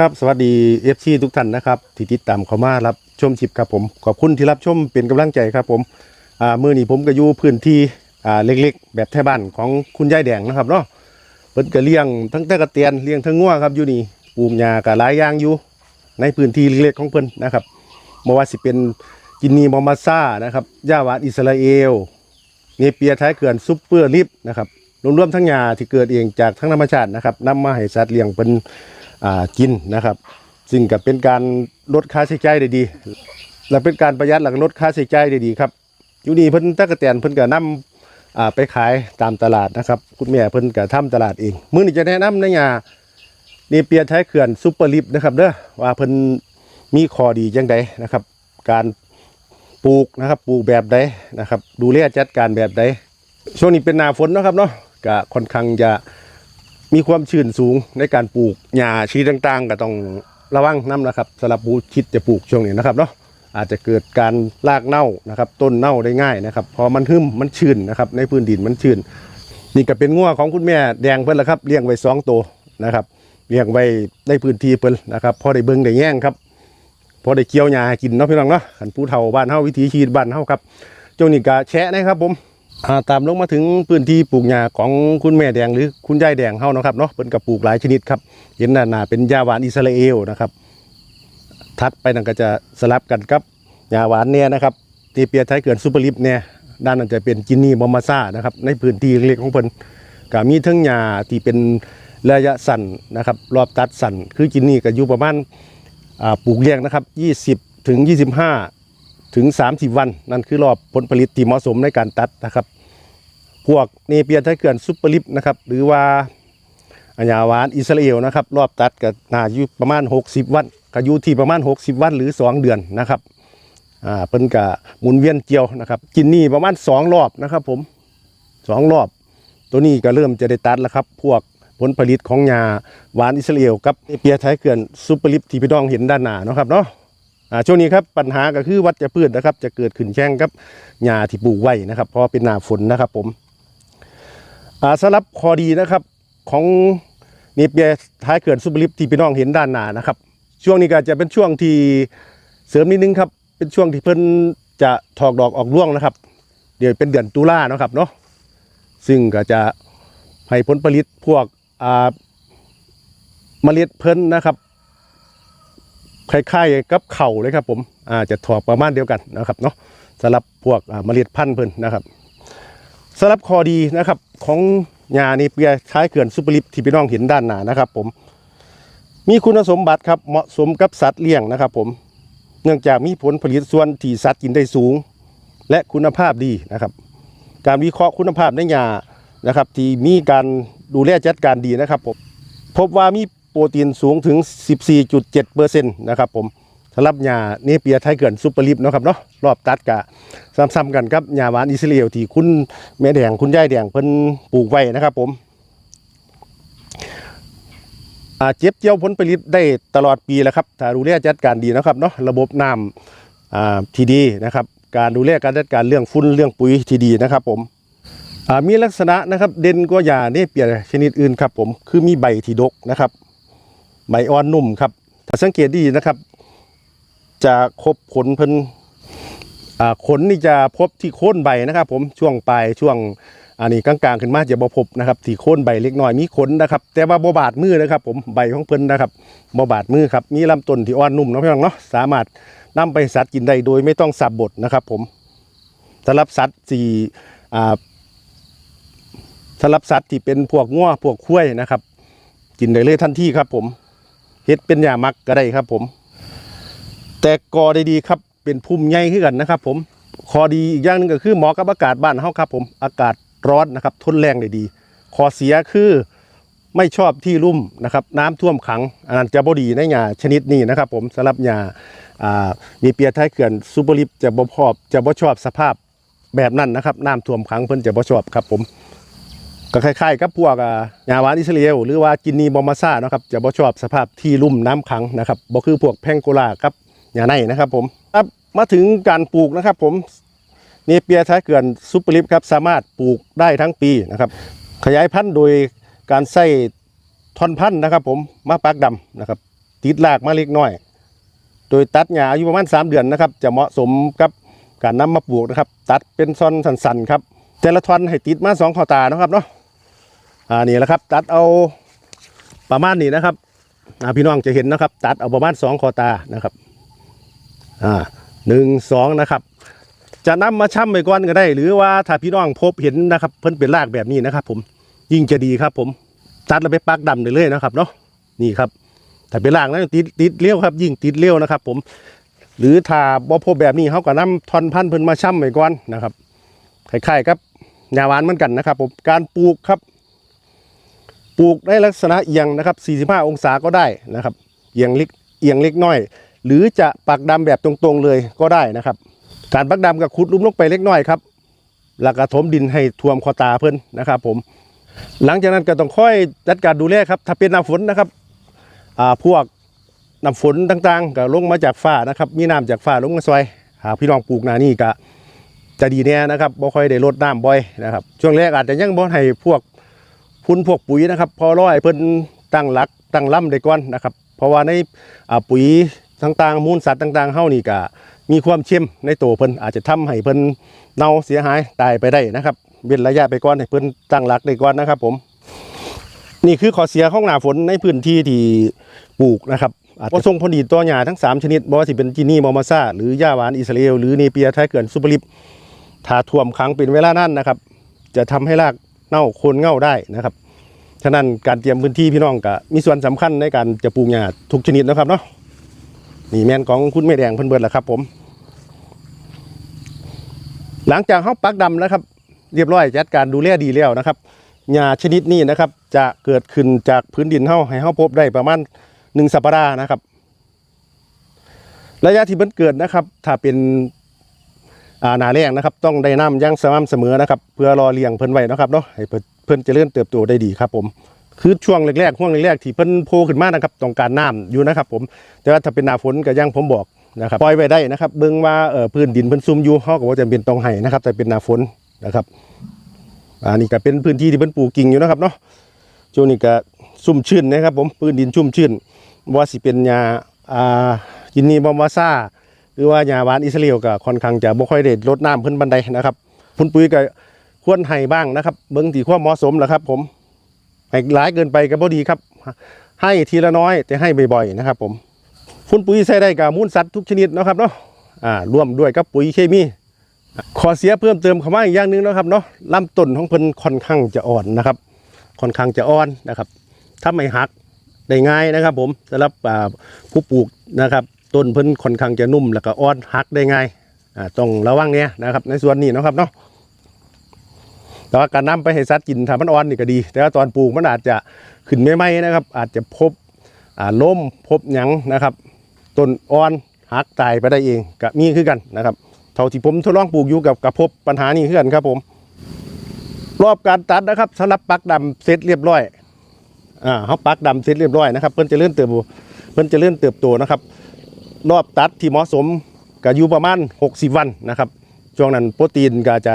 ครับสวัสดีเอฟซีทุกท่านนะครับที่ติดตามเขามารับชมชิปครับผมขอบคุณที่รับชมเป็นกำลังใจครับผมอ่ามือนี้ผมก็อยู่พื้นที่อ่าเล็กๆ แบบแท่บ้านของคุณยายแดงนะครับเนาะเพิ่นก็เลี้ยงทั้งตะกะเตียนเลี้ยงทั้งงัวครับอยู่นี่ปลูกหญ้าก็หลายอย่างอยู่ ในพื้นที่เล็กๆของเพิ่นนะครับบ่ว่าสิเป็นจินนีมอมาซ่านะครับย่าหวานอิสราเอลเนเปียท้ายเขื่อนซุปเปอร์ลิฟนะครับรวมๆทั้งหญ้าที่เกิดเองจากทั้งธรรมชาตินะครับนำมาให้สัตว์เลี้ยงเป็น กินนะครับ ซึ่งก็เป็นการลดค่าใช้จ่ายได้ดี และเป็นการประหยัดหลักลดค่าใช้จ่ายได้ดีครับอยู่นี่เพิ่นตะกะแตนเพิ่นก็นำอ่าไปขายตามตลาดนะครับ คุณแม่เพิ่นก็ทำตลาดเองมื้อนี้จะแนะนำในงานี่เปียท้ายเขื่อนซุปเปอร์ลิฟนะครับเด้อว่าเพิ่นมีข้อดีจังใดนะครับ การปลูกนะครับปลูกแบบใดนะครับ ดูแลจัดการแบบใดช่วงนี้เป็นหน้าฝนนะครับเนาะก็ค่อนข้างจะ มีความชื้นสูงในการปลูกหญ้าชีต่างๆ ก็ต้องระวังน้ำนะครับสำหรับผู้คิดจะปลูกช่วงนี้นะครับเนาะอาจจะเกิดการรากเน่านะครับ ต้นเน่าได้ง่ายนะครับพอมันหึมมันชื้นนะครับ ในพื้นดินมันชื้นนี่ก็เป็นงัวของคุณแม่แดงเพิ่นละครับเลี้ยงไว้สองตัวนะครับเลี้ยงไว้ในพื้นที่เพิ่นนะครับพอได้เบิ่งได้แย่งครับพอได้เคี้ยวหญ้ากินเนาะพี่น้องเนาะขันผู้เฒ่าบ้านเฮาวิถีชีวิตบ้านเฮาครับช่วงนี้ก็แชะนะครับผม อ่าตามลงมาถึงพื้นที่ปลูกหญ้าของคุณแม่แดงหรือคุณยายแดงเฮานะครับเนาะเพิ่นก็ปลูกหลายชนิดครับเห็นหน้าๆเป็นหญ้าหวานอิสราเอลนะครับถัดไปนั่นก็จะสลับกันกับหญ้าหวานเนี่ยนะครับทีเปียไทยเกินซูเปอร์ลิฟเนี่ยด้านนั้นจะเป็นจินนี่มอมมาซ่านะครับในพื้นที่เล็กของเพิ่นก็มีทั้งหญ้าที่เป็นระยะสั้นนะครับ รอบตัดสั้นคือจินนี่ก็อยู่ประมาณปลูกเลี้ยงนะครับ 20ถึง25 ถึง 30 วัน นั่นคือรอบผลผลิตที่เหมาะสมในการตัดนะครับ พวกเนเปียไทเกินซุปเปอร์ลิฟนะครับ หรือว่าอัญญาวานอิสราเอลนะครับ รอบตัดก็น่าอยู่ประมาณ 60 วันก็อยู่ที่ประมาณ 60 วันหรือ 2 เดือนนะครับอ่าเพิ่นก็หมุนเวียนเกี่ยวนะครับ กินนี่ประมาณ 2 รอบนะครับ ผม 2 รอบ ตัวนี้ก็เริ่มจะได้ตัดแล้วครับ พวกผลผลิตของยาหวานอิสราเอลกับเนเปียไทเกินซุปเปอร์ลิฟที่พี่น้องเห็นด้านหน้านะครับเนาะ ช่วงนี้ครับปัญหาก็คือวัชพืชนะครับ จะเกิดขึ้นแข่งกับหญ้าที่ปลูกไว้นะครับ เพราะเป็นหน้าฝนนะครับ ผมสำหรับข้อดีนะครับ ของเนเปียท้ายเขื่อนซุปเปอร์ลิฟที่พี่น้องเห็นด้านหน้านะครับ ช่วงนี้ก็จะเป็นช่วงที่เสริมนิดนึงครับ เป็นช่วงที่เพิ่นจะถอกดอกออกร่วงนะครับ เดี๋ยวเป็นเดือนตุลาเนาะครับเนาะซึ่งก็จะให้ผลผลิตพวกเมล็ดเพิ่นนะครับ คล้ายๆกับเข่าเลยครับผมอาจะถอกประมาณเดียวกันนะครับเนาะสำหรับพวกอ่าเมล็ดพันธุ์เพิ่นนะครับสำหรับคอดีนะครับของยานี่เปียท้เขื่อนซุปเปอร์ลิฟที่พี่น้องเห็นด้านหน้านะครับ ผม มีคุณสมบัติครับเหมาะสมกับสัตว์เลี้ยงนะครับ ผมเนื่องจากมีผลผลิตส่วนที่สัตว์กินได้สูง และคุณภาพดีนะครับ การวิเคราะห์คุณภาพในยานะครับ ที่มีการดูแลจัดการดีนะครับผมพบว่ามี โปรตีนสูงถึง 14.7%นะครับผมสำหรับยาเนเปียไทยเกินซูเปอร์ลิฟนะครับเนาะรอบตัดกะซ้ำๆกันครับยาหวานอิสราเอลที่คุณแม่แดงคุณยายแดงเพิ่นปลูกไว้นะครับผมเจ็บเจียวผลผลิตได้ตลอดปีแหล้วครับถ้าดูแลจัดการดีนะครับเนาะระบบน้ำที่ดีนะครับ การดูแลการจัดการเรื่องฝุ่นเรื่องปุ๋ยที่ดีนะครับผมมีลักษณะนะครับเด่นกว่ายาเนเปียชนิดอื่นครับผมคือมีใบที่ดกนะครับ ใบอ่อนนุ่มครับถ้าสังเกตดีนะครับ จะครบขนเพิ่นขนนี่จะพบที่โค่นใบนะครับ ผมช่วงปลายช่วงอันนี้กลางๆขึ้นมาจะบ่พบนะครับที่โค่นใบเล็กน้อยมีขนนะครับ แต่ว่าบ่บาดมือนะครับ ผมใบของเพิ่นนะครับบ่บาดมือครับมีลำต้นที่อ่อนนุ่มนะพี่น้องเนาะสามารถนำไปสัตว์กินได้โดยไม่ต้องสับบดนะครับ ผมสำหรับสัตว์สี่สำหรับสัตว์ที่เป็นพวกงัวพวกคุ้ยนะครับ กินได้เลยทันทีครับผม เฮ็ดเป็นยามักก็ได้ครับผม แต่กอได้ดีครับ เป็นพุ่มใหญ่ขึ้นกันนะครับ ผมข้อดีอีกอย่างหนึงก็คือเหมาะกับอากาศบ้านเฮาครับ ผมอากาศร้อนนะครับ ทนแรงได้ดีข้อเสียคือไม่ชอบที่ลุ่มนะครับ น้ำท่วมขังอันนั้นจะบ่ดีในหญ้าชนิดนี้นะครับ ผมสำหรับหญ้าามีเปียท้ายเขื่อนซูเปอร์ลิฟจะบ่ชอบจะบ่ชอบสภาพแบบนั้นนะครับ น้ำท่วมขังเพิ่นจะบ่ชอบครับผม ก็คล้ายๆกับพวกอ่าหญ้าหวานอิสราเอลหรือว่ากินนีบอมมาซ่าเนาะครับจะบ่ชอบสภาพที่ลุ่มน้ำขังนะครับบ่คือพวกแพงโกลากับหญ้าในนะครับผมครับมาถึงการปลูกนะครับผมเนเปียท้ายเขื่อนซุปเปอร์ลิฟครับสามารถปลูกได้ทั้งปีนะครับขยายพันธุ์โดยการใส่ท่อนพันธุ์นะครับ ผมมาปักดำนะครับติดรากมาเล็กน้อย โดยตัดหญ้าอายุประมาณ 3 เดือนนะครับ จะเหมาะสมกับการนำมาปลูกนะครับ ตัดเป็นซอนสันๆครับแต่ละท่อนให้ติดมาสองข้อตานะครับเนาะ อ่านี่แหละครับ ตัดเอาประมาณนี้นะครับอ่าพี่น้องจะเห็นนะครับ ตัดเอาประมาณสองข้อตานะครับอ่าหนึ่งสองนะครับ จะนำมาช่ำไปก่อนก็ได้ หรือว่าถ้าพี่น้องพบเห็นนะครับ เพิ่นเป็นรากแบบนี้นะครับ ผมยิ่งจะดีครับ ผมตัดแล้วไปปักดำได้เลยนะครับเนาะนี่ครับถ้าเป็นรากนั้นติดติดเลี้ยวครับ ยิ่งติดเลี้ยวนะครับ ผม หรือถ้าบ่พบแบบนี้เขาก็นำท่อนพันธุ์เพิ่นมาช่ำไปก่อนนะครับคล้ายๆครับยาหวานเหมือนกันนะครับ ผมการปลูกครับ ปลูกได้ลักษณะเอียงนะครับ 45 องศาก็ได้นะครับเอียงเล็กเอียงเล็กน้อย หรือจะปักดำแบบตรงๆเลยก็ได้นะครับการปักดำกับขุดลุ่มลงไปเล็กน้อยครับแล้วก็ถมดินให้ท่วมคอตาเพิ่นนะครับ ผม หลังจากนั้นก็ต้องค่อยจัดการดูแลครับ ถ้าเป็นน้าฝนนะครับอ่าพวกน้ำฝนต่างๆ ก็ลงมาจากฟ้านะครับ มีน้ำจากฟ้าลงมาซอย หากพี่น้องปลูกนานี่ก็จะดีแน่นะครับบ่ค่อยได้รดน้ำบ่อยนะครับ ช่วงแรกอาจจะยังบ่ให้พวก พุ่นพวกปุ๋ยนะครับ พอร้อยเพิ่นตั้งหลักตั้งลำได้ก่อนนะครับ เพราะว่าในปุ๋ยต่างๆ มูลสัตว์ต่างๆเฮานี่ก็มีความเชื่อมในตัวเพิ่นอาจจะทำให้เพิ่นเน่าเสียหายตายไปได้นะครับเว้นระยะไปก่อนให้เพิ่นตั้งหลักได้ก่อนนะครับ ผม นี่คือข้อเสียของหนาฝนในพื้นที่ที่ปลูกนะครับอาจจะส่งผลดีต่อหญ้าทั้ง 3 ชนิดบ่ว่าสิเป็นจินี่มอมาซาหรือหญ้าหวานอิสราเอลหรือเนเปียไทยเกินซูเปอร์ลิปถ้าท่วมขังเป็นเวลานั้นนะครับ จะทำให้ราก เน่าโคนเง่าได้นะครับฉะนั้นการเตรียมพื้นที่พี่น้องก็มีส่วนสำคัญในการจะปลูกหญ้าทุกชนิดนะครับเนาะนี่แมนของคุณแม่แดงเพิ่นเบิดแล้วครับ ผม หลังจากเฮาปักดำนะครับ เรียบร้อยจัดการดูแลดีแล้วนะครับหญ้าชนิดนี้นะครับ จะเกิดขึ้นจากพื้นดินเฮาให้เฮาพบได้ประมาณหนึ่งสัปดาห์นะครับ ระยะที่มันเกิดนะครับ ถ้าเป็น หนาแรงนะครับ ต้องได้น้ำยังสม่ำเสมอนะครับ เพื่อรอเลี้ยงเพิ่นไว้นะครับเนาะให้เพิ่นเพิ่นเจริญเติบโตได้ดีครับผมคือช่วงแรกๆช่วงแรกๆที่เพิ่นโผล่ขึ้นมานะครับต้องการน้ำอยู่นะครับ ผม แต่ว่าถ้าเป็นหนาฝนก็ยังผมบอกนะครับปล่อยไว้ได้นะครับ เบิ่งว่าเอ่อพื้นดินเพิ่นซุ่มอยู่เฮาก็บ่จำเป็นต้องให้นะครับ แต่เป็นหนาฝนนะครับอันนี้ก็เป็นพื้นที่ที่เพิ่นปลูกกิ่งอยู่นะครับเนาะช่วงนี้ก็ชุ่มชื้นนะครับ ผมพื้นดินชุ่มชื้นว่าสิเป็นหญ้าอ่ากินนีบอมวาซ่า หรือว่าหญ้าหวานอิสราเอลก็ค่อนข้างจะบ่ค่อยได้รดน้ำเพิ่นบันไดนะครับพุ่นปุ๋ยก็ควรให้บ้างนะครับเบิ่งที่ความเหมาะสมแหละครับ ผมให้หลายเกินไปก็บ่ดีครับ ให้ทีละน้อยแต่ให้บ่อยๆนะครับ ผมพุ่นปุ๋ยใช้ได้กับมูลสัตว์ทุกชนิดนะครับเนาะอ่าร่วมด้วยกับปุ๋ยเคมีขอเสียเพิ่มเติมคำว่าอีกอย่างหนึงนะครับเนาะลำต้นของเพิ่นค่อนข้างจะอ่อนนะครับ ค่อนข้างจะอ่อนนะครับถ้าไม่หักได้ง่ายนะครับ ผมสำหรับผู้ปลูกนะครับ ต้นเพิ่นค่อนข้างจะนุ่มแล้วก็อ่อนหักได้ง่ายอ่าต้องระวังเนี่ยนะครับ ในส่วนนี้นะครับเนาะแต่ว่าการนำไปให้สัตว์กินถ้ามันอ่อนนี่ก็ดี แต่ว่าตอนปลูกมันอาจจะขึ้นไม่ไหมนะครับ อาจจะพบอ่าล้มพบหยังนะครับต้นอ่อนหักตายไปได้เองก็มีคือกันนะครับเท่าที่ผมทดลองปลูกอยู่กับกับพบปัญหานี้ขึ้นครับผม รอบการตัดนะครับสำหรับปักดำเสร็จเรียบร้อยอ่าเขาปักดำเสร็จเรียบร้อยนะครับ เพิ่นจะเลื่อนเติบโตเพิ่นจะเลื่อนเติบโตนะครับ รอบตัดที่เหมาะสมก็อยู่ประมาณ 60 วันนะครับ ช่วงนั้นโปรตีนก็จะ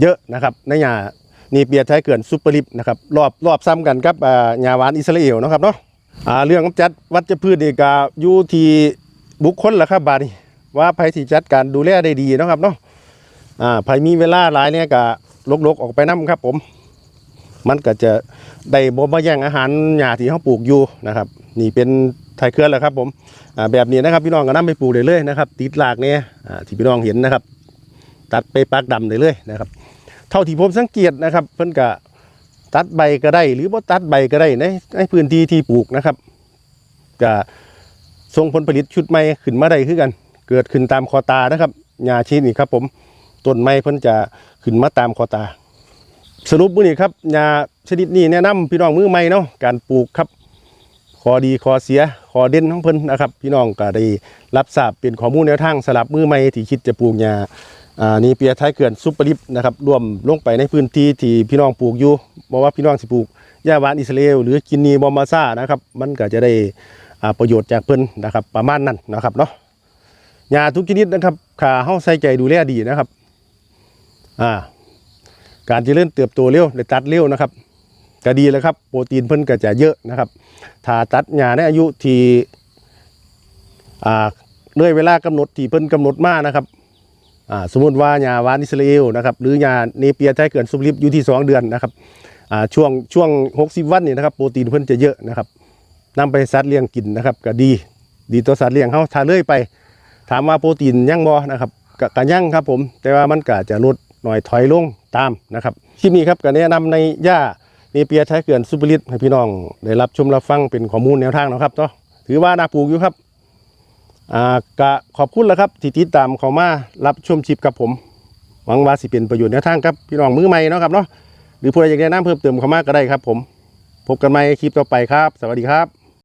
เยอะนะครับในหญ้านี่เปียไทยเกินซุปเปอร์ลิปนะครับรอบรอบซ้ำกันกับอ่าหญ้าหวานอิสราเอลนะครับเนาะอ่าเรื่องกำจัดวัชพืชนี่ก็อยู่ที่บุคคลแหละครับบาดนี้ว่าภัยที่จัดการดูแลได้ดีนะครับเนาะอ่าภัยมีเวลาหลายเนี่ยก็ลกๆออกไปน้ำครับผม มันก็จะได้บ่มาแย่งอาหารหญ้าที่เขาปลูกอยู่นะครับ นี่เป็น ไทยเครือนแหละครับผมแบบนี้นะครับพี่น้องก็นำไปปลูกได้เลยนะครับติดหลากเนี่ยที่พี่น้องเห็นนะครับ ตัดไปปักดำได้เลยนะครับ เท่าที่ผมสังเกตนะครับ เพิ่นก็ตัดใบก็ได้ หรือบ่ตัดใบก็ได้ในในพื้นที่ที่ปลูกนะครับก็ส่งผลผลิตชุดใหม่ขึ้นมาได้คือกัน เกิดขึ้นตามคอตานะครับหญ้าชนิดนี้ครับ ผมต้นไม้เพิ่นจะขึ้นมาตามคอตา สรุปมื้อนี้ครับหญ้าชนิดนี้แนะนำพี่น้องมือใหม่เนาะการปลูกครับ ข้อดีข้อเสียข้อเด่นของเพิ่นนะครับ พี่น้องก็ได้รับทราบเป็นข้อมูลแนวทางสำหรับมือใหม่ที่คิดจะปลูกหญ้าอ่านี่เปียท้ายเขื่อนซุปเปอร์ลิฟนะครับรวมลงไปในพื้นที่ที่พี่น้องปลูกอยู่บอกว่าพี่น้องสิปลูกหญ้าหวานอิสราเอลหรือกินนีบอมมาซ่านะครับมันก็จะได้อ่าประโยชน์จากเพิ่นนะครับประมาณนั้นนะครับเนาะยาทุกชนิดนะครับขาเฮาใส่ใจดูแลดีนะครับอ่าการเจริญเติบโตเร็วได้ตัดเร็วนะครับ ก็ดีแล้วครับ โปรตีนเพิ่นก็จะเยอะนะครับถ้าตัดหญ้าในอายุที่อ่าเลยเวลากำหนดที่เพิ่นกำหนดมานะครับอ่าสมมติว่าหญ้าวานอิสราเอลนะครับหรือหญ้าเนเปียไทยเกินซุปลิปอยู่ที่ 2 เดือนนะครับอ่าช่วงช่วง 60 วันนี่นะครับโปรตีนเพิ่นจะเยอะนะครับนำไปสัตว์เลี้ยงกินนะครับก็ดี ดีต่อสัตว์เลี้ยงเฮาถ้าเลื่อยไป ถามว่าโปรตีนยั่งบ่นะครับกกยังครับผม แต่ว่ามันก็จะลดหน่อยถอยลงตามนะครับคลิปนี้ครับก็แนะนำในหญ้า นเปียใช้เกลือนซุปลิตให้พี่น้อง ได้รับชมรับฟังเป็นข้อมูลแนวทางนะครับเนาะถือว่านาปลูกอยู่ครับอ่ากะขอบคุณแล้วครับที่ติดตามเขามารับชมชิปกับผม หวังว่าสิเป็นประโยชน์แนวทางครับพี่น้องมือใหม่เนาะครับเนาะหรือผู้ใดอยากได้น้ำเพิ่มเติมเขามาก็ได้ครับ ผม พบกันใหม่คลิปต่อไปครับ สวัสดีครับ